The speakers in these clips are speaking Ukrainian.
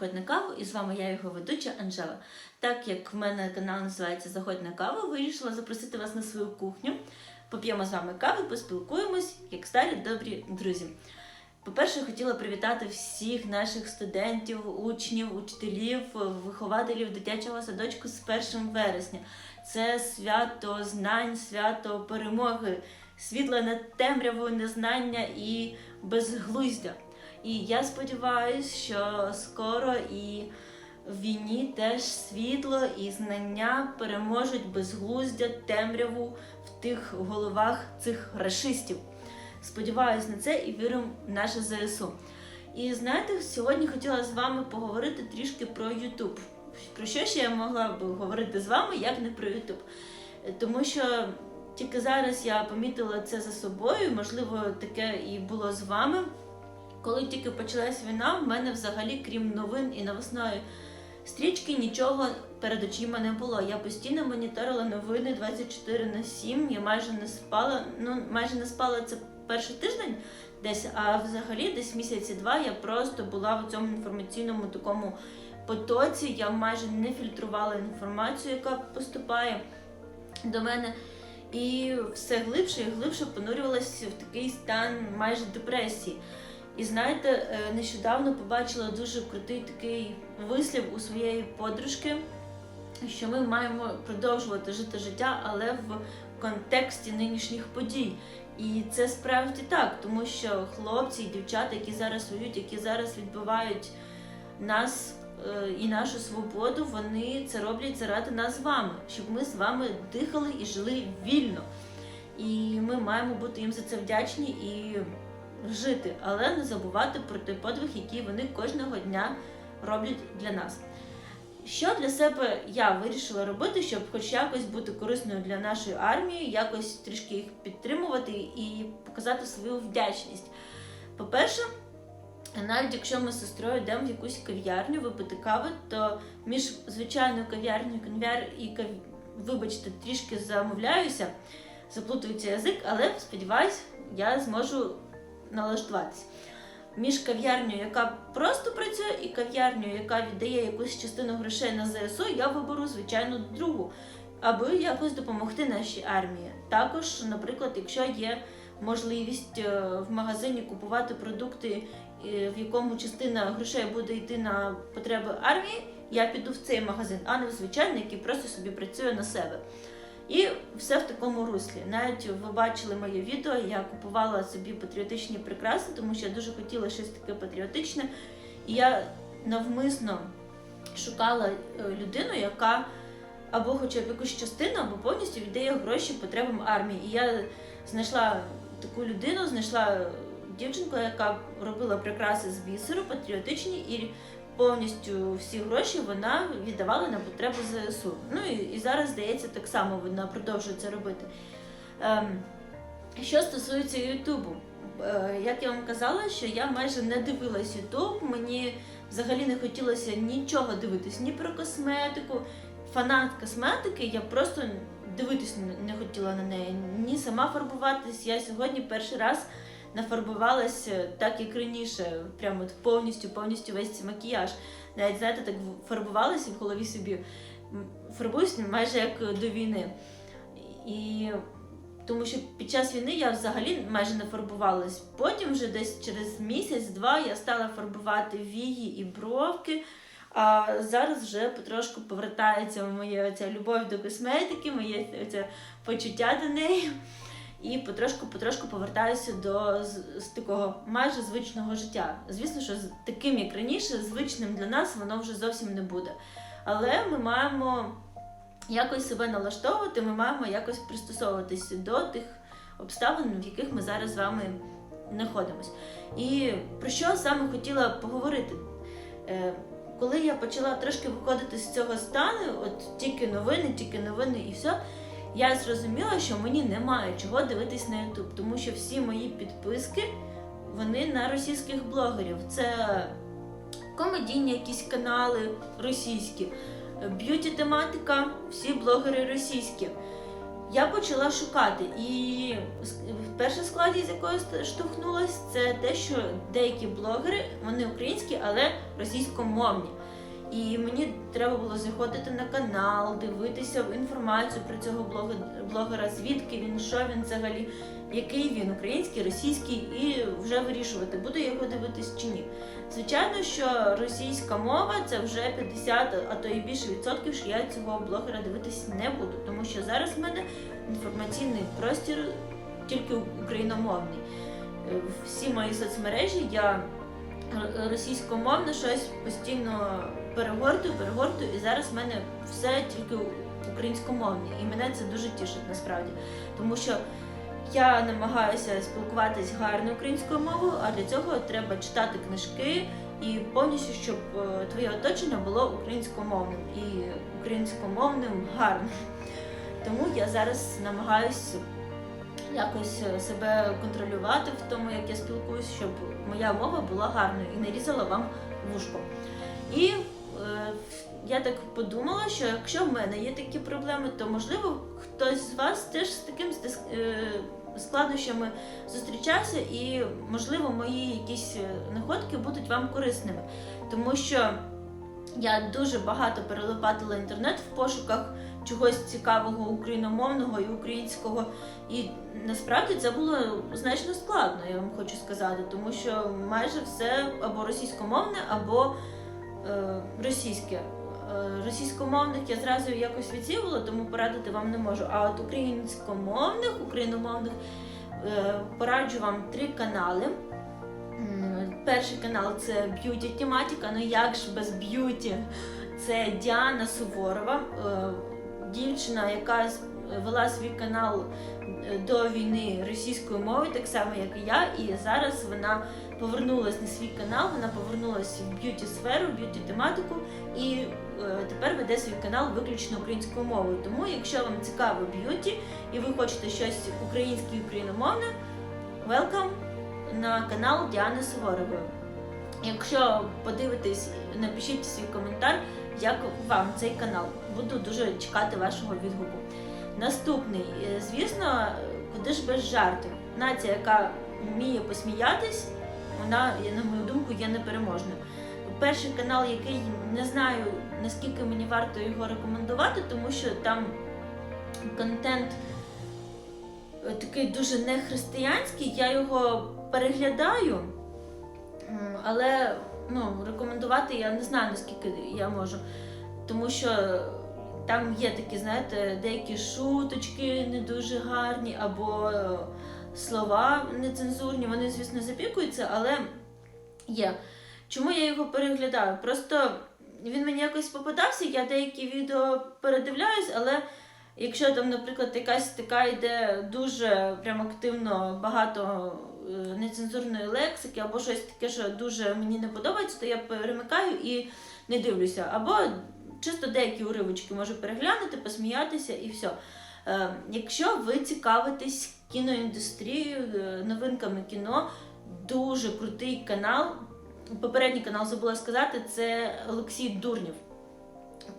Заходь на каву і з вами я, його ведуча Анжела. Так як в мене канал називається Заходь на каву, вирішила запросити вас на свою кухню. Поп'ємо з вами кави, поспілкуємось, як старі добрі друзі. По-перше, хотіла привітати всіх наших студентів, учнів, учителів, вихователів дитячого садочку з 1 вересня. Це свято знань, свято перемоги, світло над темряву, незнання і безглуздя. І я сподіваюся, що скоро і в війні теж світло і знання переможуть безглуздя, темряву в тих головах цих рашистів. Сподіваюсь на це і вірю в наше ЗСУ. І знаєте, сьогодні хотіла з вами поговорити трішки про YouTube. Про що ще я могла б говорити з вами, як не про YouTube? Тому що тільки зараз я помітила це за собою, можливо, таке і було з вами. Коли тільки почалась війна, в мене взагалі, крім новин і новосної стрічки, нічого перед очима не було. Я постійно моніторила новини 24 на 7, я майже не спала. Ну, майже не спала це перший тиждень десь, а взагалі десь місяці два я просто була в цьому інформаційному такому потоці. Я майже не фільтрувала інформацію, яка поступає до мене. І все глибше і глибше понурювалася в такий стан майже депресії. І знаєте, нещодавно побачила дуже крутий такий вислів у своєї подружки, що ми маємо продовжувати жити життя, але в контексті нинішніх подій. І це справді так, тому що хлопці і дівчата, які зараз воюють, які зараз відбивають нас і нашу свободу, вони це роблять заради нас з вами, щоб ми з вами дихали і жили вільно. І ми маємо бути їм за це вдячні і жити, але не забувати про той подвиг, який вони кожного дня роблять для нас. Що для себе я вирішила робити, щоб хоч якось бути корисною для нашої армії, якось трішки їх підтримувати і показати свою вдячність. По-перше, навіть якщо ми з сестрою йдемо в якусь кав'ярню випити кави, то між звичайною кав'ярнею конв'яр і кав... вибачте, трішки замовляюся, заплутується язик, але сподіваюсь, я зможу налаштуватися. Між кав'ярнею, яка просто працює, і кав'ярнею, яка віддає якусь частину грошей на ЗСУ, я виберу звичайно другу, аби якось допомогти нашій армії. Також, наприклад, якщо є можливість в магазині купувати продукти, в якому частина грошей буде йти на потреби армії, я піду в цей магазин, а не в звичайний, який просто собі працює на себе. І все в такому руслі. Навіть ви бачили моє відео, я купувала собі патріотичні прикраси, тому що я дуже хотіла щось таке патріотичне. І я навмисно шукала людину, яка або хоча б якусь частину, або повністю віддає гроші потребам армії. І я знайшла таку людину, знайшла дівчинку, яка робила прикраси з бісеру, патріотичні і повністю всі гроші вона віддавала на потреби ЗСУ. Ну і, і зараз, здається, так само вона продовжує це робити. Ем, що стосується Ютубу, е, як я вам казала, що я майже не дивилась Ютуб, мені взагалі не хотілося нічого дивитись, ні про косметику. Фанат косметики, я просто дивитись не хотіла на неї, ні сама фарбуватись. Я сьогодні перший раз нафарбувалася так, як раніше, прямо от повністю, повністю весь цей макіяж. Навіть, знаєте, так фарбувалася в голові собі. Фарбуюсь майже як до війни. І тому що під час війни я взагалі майже не фарбувалась. Потім, вже десь через місяць-два, я стала фарбувати вії і бровки. А зараз вже потрошку повертається моя ця любов до косметики, моє ця почуття до неї. І потрошку-потрошку повертаюся до з, з такого майже звичного життя. Звісно, що з таким, як раніше, звичним для нас воно вже зовсім не буде. Але ми маємо якось себе налаштовувати, ми маємо якось пристосовуватися до тих обставин, в яких ми зараз з вами знаходимося. І про що саме хотіла поговорити? Е, коли я почала трошки виходити з цього стану, от тільки новини, тільки новини і все я зрозуміла, що мені немає чого дивитись на YouTube, тому що всі мої підписки вони на російських блогерів. Це комедійні якісь канали російські, б'юті тематика, всі блогери російські. Я почала шукати і перша складі, з якою штовхнулась, це те, що деякі блогери, вони українські, але російськомовні. І мені треба було заходити на канал, дивитися інформацію про цього блогера, звідки він, що він взагалі, який він, український, російський, і вже вирішувати, буду його дивитись чи ні. Звичайно, що російська мова це вже 50, а то і більше відсотків, що я цього блогера дивитись не буду, тому що зараз в мене інформаційний простір тільки україномовний. Всі мої соцмережі я російськомовно щось постійно перегортую, перегортую, і зараз в мене все тільки українськомовне. І мене це дуже тішить насправді. Тому що я намагаюся спілкуватись гарно українською мовою, а для цього треба читати книжки і повністю, щоб е, твоє оточення було українськомовним і українськомовним гарним. Тому я зараз намагаюся якось е, себе контролювати в тому, як я спілкуюсь, щоб моя мова була гарною і не різала вам вушко. І я так подумала, що якщо в мене є такі проблеми, то можливо хтось з вас теж з таким е, складнощами зустрічався, і можливо мої якісь е, находки будуть вам корисними, тому що я дуже багато перелопатила інтернет в пошуках чогось цікавого україномовного і українського. І насправді це було значно складно, я вам хочу сказати, тому що майже все або російськомовне, або російське. Е, Російськомовних я зразу якось відсівала, тому порадити вам не можу. А от українськомовних, україномовних е, пораджу вам три канали. Перший канал це б'юті тематика. Ну як ж без б'юті? Це Діана Суворова, е, дівчина, яка вела свій канал е, до війни російською мовою, так само як і я. І зараз вона повернулась на свій канал, вона повернулася в б'юті сферу, б'юті тематику і е, тепер веде свій канал виключно українською мовою. Тому, якщо вам цікаво б'юті і ви хочете щось українське і україномовне, welcome на канал Діани Суворової. Якщо подивитесь, напишіть свій коментар, як вам цей канал. Буду дуже чекати вашого відгуку. Наступний, е, звісно, куди ж без жартів. Нація, яка вміє посміятись, вона, на мою думку, є непереможною. Перший канал, який не знаю наскільки мені варто його рекомендувати, тому що там контент е, такий дуже нехристиянський, я його переглядаю, але ну, рекомендувати я не знаю наскільки я можу. Тому що там є такі, знаєте, деякі шуточки не дуже гарні, або е, слова нецензурні. Вони, звісно, запікуються, але є. Чому я його переглядаю? Просто він мені якось попадався, я деякі відео передивляюсь, але якщо там, наприклад, якась така йде дуже прям активно багато е, нецензурної лексики, або щось таке, що дуже мені не подобається, то я перемикаю і не дивлюся. Або чисто деякі уривочки можу переглянути, посміятися і все. Якщо ви цікавитесь кіноіндустрією, е, новинками кіно, дуже крутий канал. Попередній канал забула сказати, це Олексій Дурнів.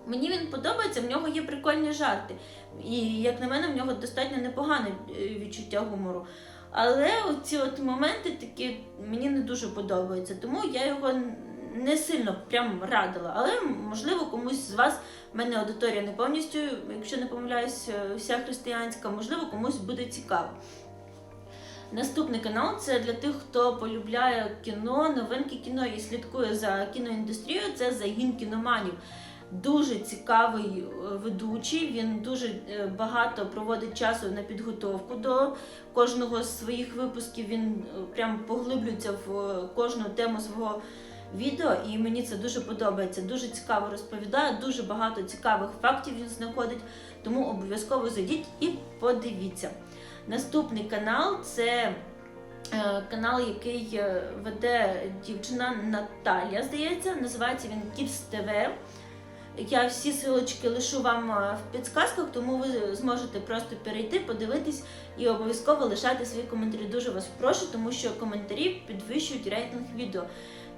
Мені він подобається, в нього є прикольні жарти. І, як на мене, в нього достатньо непогане е, відчуття гумору. Але ці от моменти такі мені не дуже подобаються, тому я його не сильно прям радила. Але можливо комусь з вас в мене аудиторія не повністю, якщо не помиляюсь, е, вся християнська, можливо, комусь буде цікаво. Наступний канал це для тих, хто полюбляє кіно, новинки кіно і слідкує за кіноіндустрією. Це загін кіноманів. Дуже цікавий е, ведучий. Він дуже е, багато проводить часу на підготовку до кожного з своїх випусків. Він прям поглиблюється в кожну тему свого відео, і мені це дуже подобається. Дуже цікаво розповідає, дуже багато цікавих фактів він знаходить. Тому обов'язково зайдіть і подивіться. Наступний канал це е, канал, який е, веде дівчина Наталія, здається, називається він Kids TV. Я всі силочки лишу вам е, в підсказках, тому ви зможете просто перейти, подивитись і обов'язково лишати свої коментарі. Дуже вас прошу, тому що коментарі підвищують рейтинг відео.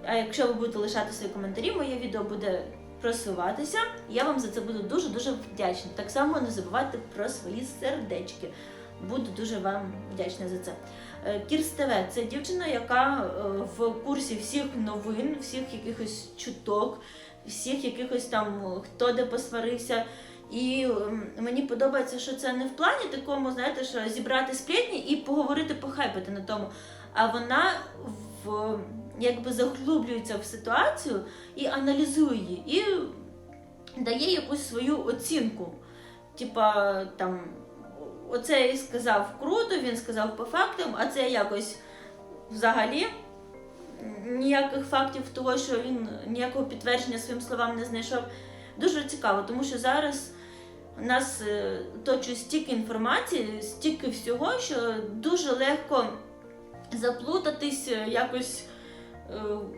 А якщо ви будете лишати свої коментарі, моє відео буде просуватися. Я вам за це буду дуже дуже вдячна. Так само не забувайте про свої сердечки. Буду дуже вам вдячна за це. Е, Кірс ТВ це дівчина, яка е, в курсі всіх новин, всіх якихось чуток, всіх якихось там хто де посварився. І ем, мені подобається, що це не в плані такому, знаєте, що зібрати сплетні і поговорити, похайпати на тому. А вона в якби заглублюється в ситуацію і аналізує її, і дає якусь свою оцінку. Типа там, оце сказав круто, він сказав по фактам, а це якось взагалі ніяких фактів того, що він ніякого підтвердження своїм словам не знайшов. Дуже цікаво, тому що зараз у нас е, точить стільки інформації, стільки всього, що дуже легко заплутатись, е, якось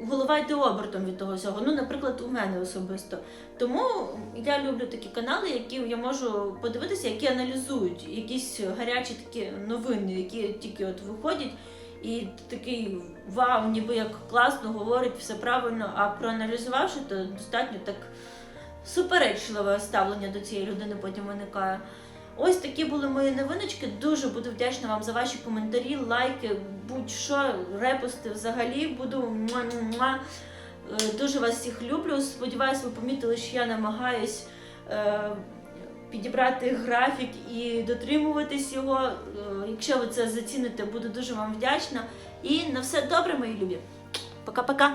голова йде обертом від того всього. Ну, наприклад, у мене особисто. Тому я люблю такі канали, які я можу подивитися, які аналізують якісь гарячі такі новини, які тільки от виходять. І такий вау, ніби як класно говорить, все правильно, а проаналізувавши, то достатньо так суперечливе ставлення до цієї людини потім виникає. Ось такі були мої новиночки. Дуже буду вдячна вам за ваші коментарі, лайки, будь-що, репости взагалі. Буду муа-муа. Е, дуже вас всіх люблю. Сподіваюсь, ви помітили, що я намагаюсь е, підібрати графік і дотримуватись його. Е, якщо ви це заціните, буду дуже вам вдячна. І на все добре, мої любі. Пока-пока.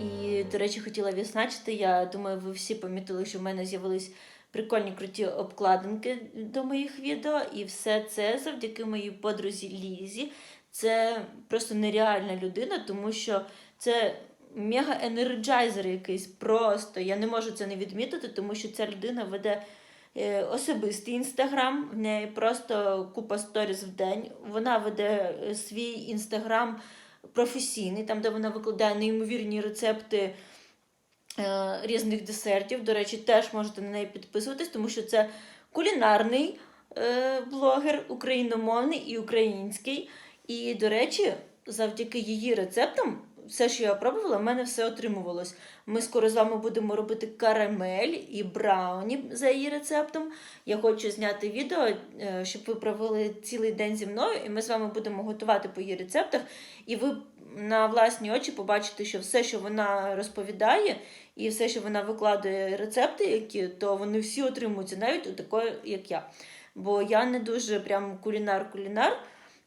І, до речі, хотіла відзначити, я думаю, ви всі помітили, що в мене з'явились прикольні круті обкладинки до моїх відео, і все це завдяки моїй подрузі Лізі. Це просто нереальна людина, тому що це мега-енерджайзер якийсь просто. Я не можу це не відмітити, тому що ця людина веде е, особистий інстаграм, в неї просто купа сторіз в день. Вона веде е, свій інстаграм професійний, там, де вона викладає неймовірні рецепти різних десертів. До речі, теж можете на неї підписуватись, тому що це кулінарний е, блогер, україномовний і український. І, до речі, завдяки її рецептам, все, що я пробувала, в мене все отримувалось. Ми скоро з вами будемо робити карамель і брауні за її рецептом. Я хочу зняти відео, е, щоб ви провели цілий день зі мною, і ми з вами будемо готувати по її рецептах. І ви на власні очі побачите, що все, що вона розповідає, і все, що вона викладає рецепти, які, то вони всі отримуються, навіть у такої, як я. Бо я не дуже прям кулінар-кулінар.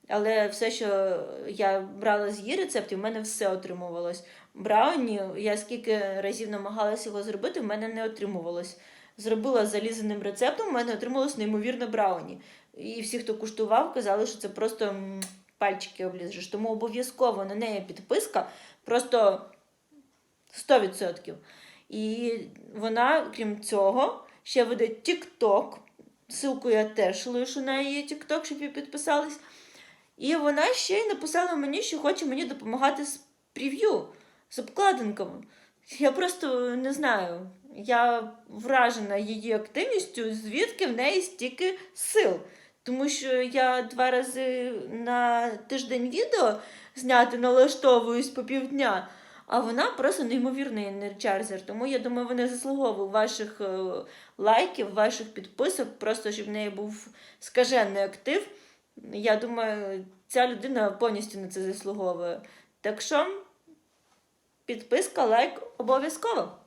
Але все, що я брала з її рецептів, в мене все отримувалось. Брауні, я скільки разів намагалася його зробити, в мене не отримувалось. Зробила за лізаним рецептом, в мене отрималось неймовірно брауні. І всі, хто куштував, казали, що це просто пальчики облізжеш. Тому обов'язково на неї підписка просто 100%. І вона, крім цього, ще веде TikTok. Ссылку я теж лишу на її TikTok, щоб ви підписались. І вона ще й написала мені, що хоче мені допомагати з прев'ю, з обкладинками. Я просто не знаю. Я вражена її активністю, звідки в неї стільки сил. Тому що я два рази на тиждень відео зняти налаштовуюсь по півдня, а вона просто неймовірний енерджайзер. Тому я думаю, вона заслуговує ваших е, лайків, ваших підписок, просто щоб в неї був скажений актив. Я думаю, ця людина повністю на це заслуговує. Так що підписка, лайк обов'язково.